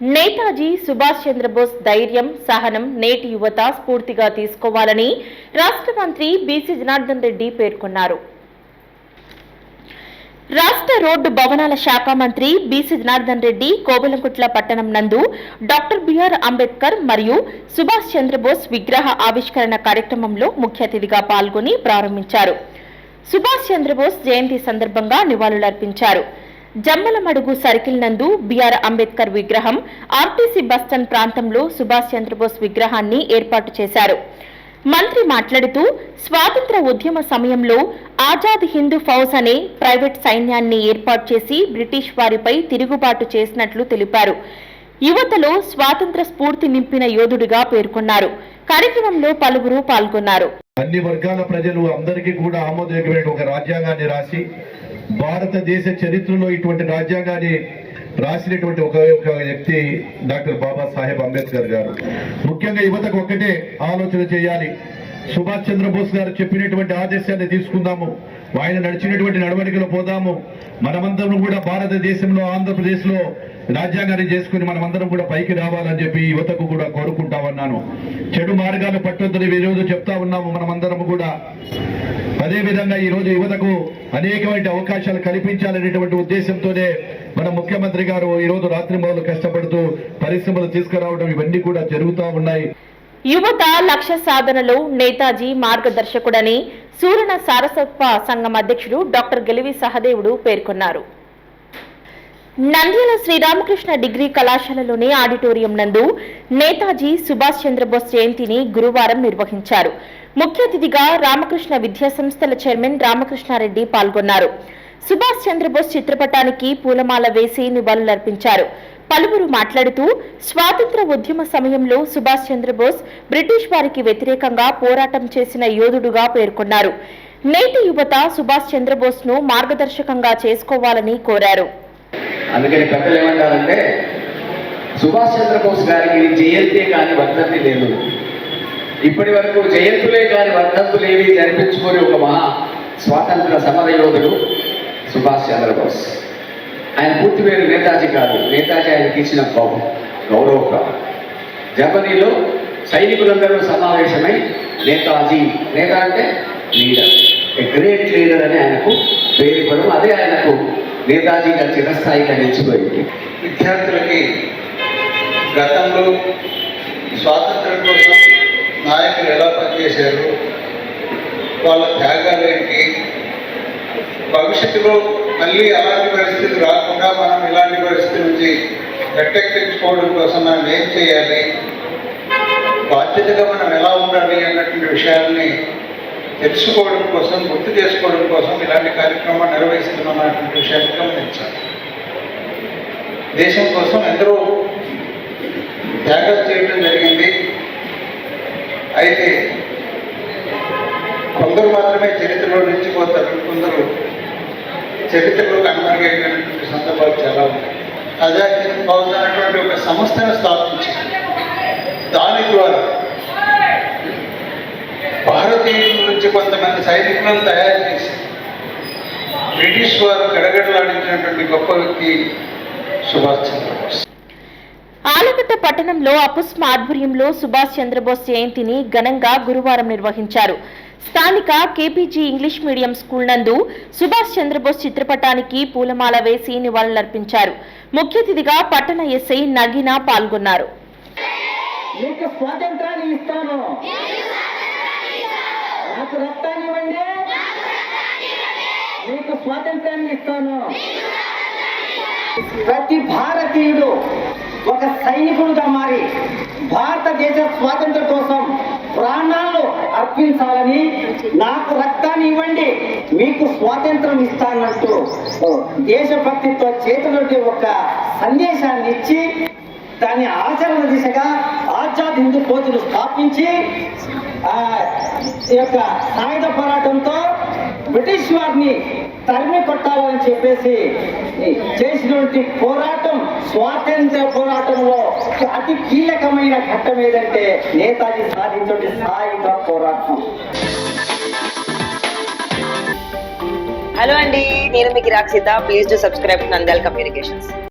నేతాజీ సుభాష్ చంద్రబోస్ ధైర్యం సహనం నేటి యువత స్ఫూర్తిగా తీసుకోవాలని రాష్ట్ర మంత్రి బీసీ జనార్దన్ రెడ్డి పేర్కొన్నారు. రాష్ట్ర రోడ్డు భవనాల శాఖ మంత్రి బీసీ జనార్దన్ రెడ్డి కోవెలంకుట్ల పట్టణం నందు డాక్టర్ బిఆర్ అంబేద్కర్ మరియు సుభాష్ చంద్రబోస్ విగ్రహ ఆవిష్కరణ కార్యక్రమంలో ముఖ్య అతిథిగా పాల్గొని ప్రారంభించారు. సుభాష్ చంద్రబోస్ జయంతి సందర్భంగా నివాళులర్పించారు. జమ్మలమడుగు సర్కిల్ నందు బిఆర్ అంబేద్కర్ విగ్రహం ఆర్టీసీ బస్టాండ్ ప్రాంతంలో సుభాష్ చంద్రబోస్ విగ్రహాన్ని ఏర్పాటు చేశారు. మంత్రి మాట్లాడుతూ స్వాతంత్ర ఉద్యమ సమయంలో ఆజాద్ హిందూ ఫౌజ్ అనే ప్రైవేట్ సైన్యాన్ని ఏర్పాటు చేసి బ్రిటిష్ వారిపై తిరుగుబాటు చేసినట్లు తెలిపారు. యువతలో స్వాతంత్ర స్ఫూర్తి నింపిన యోధుడిగా పేర్కొన్నారు. కార్యక్రమంలో పలువురు పాల్గొన్నారు. అన్ని వర్గాల ప్రజలు అందరికీ కూడా ఆమోదయోగ్యమైన ఒక రాజ్యాంగాన్ని రాసి భారతదేశ చరిత్రలో ఇటువంటి రాజ్యాంగాన్ని రాసినటువంటి ఒక ఒక వ్యక్తి డాక్టర్ బాబాసాహెబ్ అంబేద్కర్ గారు. ముఖ్యంగా యువతకు ఒక్కటే ఆలోచన చేయాలి. సుభాష్ చంద్రబోస్ గారు చెప్పినటువంటి ఆదేశాన్ని తీసుకుందాము. ఆయన నడిచినటువంటి నడవడికలో పోదాము. మనమందరం కూడా భారతదేశంలో ఆంధ్రప్రదేశ్లో రాజ్యాంగాన్ని చేసుకుని మనమందరం కూడా పైకి రావాలని చెప్పి యువతకు కూడా కోరుకుంటా ఉన్నాను. చెడు మార్గాలు పట్టొద్దని ఈ చెప్తా ఉన్నాము మనమందరం కూడా. అదే విధంగా ఈ రోజు యువతకు అనేకమైన అవకాశాలు కల్పించాలనేటువంటి ఉద్దేశంతోనే మన ముఖ్యమంత్రి గారు ఈ రోజు రాత్రి మొదలు కష్టపడుతూ పరిశ్రమలు తీసుకురావడం ఇవన్నీ కూడా జరుగుతూ ఉన్నాయి. యువత లక్ష్య సాధనలో నేతాజీ మార్గదర్శకుడని సూరణ సారసత్వ సంఘం అధ్యక్షుడు డాక్టర్ గెలివి సహదేవుడు పేర్కొన్నారు. నంద్యాల శ్రీరామకృష్ణ డిగ్రీ కళాశాలలోని ఆడిటోరియం నందు నేతాజీ సుభాష్ చంద్రబోస్ జయంతిని గురువారం నిర్వహించారు. ముఖ్య అతిథిగా రామకృష్ణ విద్యా సంస్థల చైర్మన్ రామకృష్ణారెడ్డి పాల్గొన్నారు. సుభాష్ చంద్రబోస్ చిత్రపటానికి పూలమాల వేసి నివాళులర్పించారు. పలువురు మాట్లాడుతూ స్వాతంత్ర ఉద్యమ సమయంలో సుభాష్ చంద్రబోస్ బ్రిటిష్ వారికి వ్యతిరేకంగా పోరాటం చేసిన యోధుడుగా పేర్కొన్నారు. నేటి యువత సుభాష్ చంద్రబోస్ను మార్గదర్శకంగా చేసుకోవాలని కోరారు. అందుకని పెద్దలు ఏమంటారంటే సుభాష్ చంద్రబోస్ గారికి జయంతి కాని వర్ధంతి లేదు. ఇప్పటి వరకు జయంతులే కాని వర్ధంతులేవి జరిపించుకొని ఒక మహా స్వాతంత్ర సమర యోధుడు సుభాష్ చంద్రబోస్. ఆయన పూర్తి పేరు నేతాజీ కాదు. నేతాజీ ఆయనకి ఇచ్చిన గౌరవం గౌరవప్రావం జర్మనీలో సైనికులందరూ సమావేశమై నేతాజీ నేత అంటే లీడర్. ఏ గ్రేట్ లీడర్ అని ఆయనకు పేరు ఇవ్వడం అదే ఆయనకు నేతాజీగా చిరస్థాయిగా నిలిచిపోయింది. విద్యార్థులకి గతంలో స్వాతంత్రం కోసం నాయకులు ఎలా పనిచేశారు వాళ్ళ త్యాగాలు ఏంటి భవిష్యత్తులో మళ్ళీ అలాంటి పరిస్థితి రాకుండా మనం ఇలాంటి పరిస్థితి నుంచి గట్టెక్కించుకోవడం కోసం మనం ఏం చేయాలి బాధ్యతగా మనం ఎలా ఉండాలి అన్నటువంటి విషయాల్ని తెలుసుకోవడం కోసం గుర్తు చేసుకోవడం కోసం ఇలాంటి కార్యక్రమాలు నిర్వహిస్తున్నాం అనేటువంటి విషయాన్ని గమనించాలి. దేశం కోసం ఎందరో త్యాగాలు చేయడం జరిగింది. అయితే కొందరు మాత్రమే చరిత్రలో నిలిచిపోతారు. కొందరు చరిత్రలో కనుమరుగైనటువంటి సందర్భాలు చాలా ఉన్నాయి. ఆజాద్ అనేటువంటి ఒక సంస్థను స్థాపించి దాని ద్వారా నుంచి కొంతమంది సైనికులను తయారు చేసి బ్రిటిష్ వారు గడగడలాడించినటువంటి గొప్ప వ్యక్తి సుభాష్ చంద్రబోస్. ఆలగడ్డ పట్టణంలో అపుస్మ ఆధ్వర్యంలో సుభాష్ చంద్రబోస్ జయంతిని ఘనంగా గురువారం నిర్వహించారు. స్థానిక కేపీజీ ఇంగ్లీష్ మీడియం స్కూల్ నందు సుభాష్ చంద్రబోస్ చిత్రపటానికి పూలమాల వేసి నివాళులర్పించారు. ముఖ్య అతిథిగా పట్టణ ఎస్ఐ నగీనా పాల్గొన్నారు. మీకు స్వాతంత్రాన్ని ఇస్తాను. నాకు రక్తాన్ని ఇవ్వండి. మీకు స్వాతంత్రాన్ని ఇస్తాను. ప్రతి భారతీయుడు ఒక సైనికుడుగా మారి భారతదేశ స్వాతంత్ర కోసం ప్రాణాలు అర్పించాలని నాకు రక్తాన్ని ఇవ్వండి. మీకు స్వాతంత్రం ఇస్తానంటూ దేశభక్తితో చేతులకి ఒక సందేశాన్ని ఇచ్చి దాని ఆచరణ దిశగా ఆజాద్ హిందూ ఫౌజ్ను స్థాపించి ఈ యొక్క సాయుధ పోరాటంతో బ్రిటిష్ వారిని తరిమి కొట్టాలని చెప్పేసి చేసినటువంటి పోరాటం స్వాతంత్ర పోరాటంలో అతి కీలకమైన ఘట్టం ఏదంటే నేతాజీ సాధించే సాయుధ పోరాటం. హలో అండి నేను మీకు Rakshitha please to subscribe Nandal communications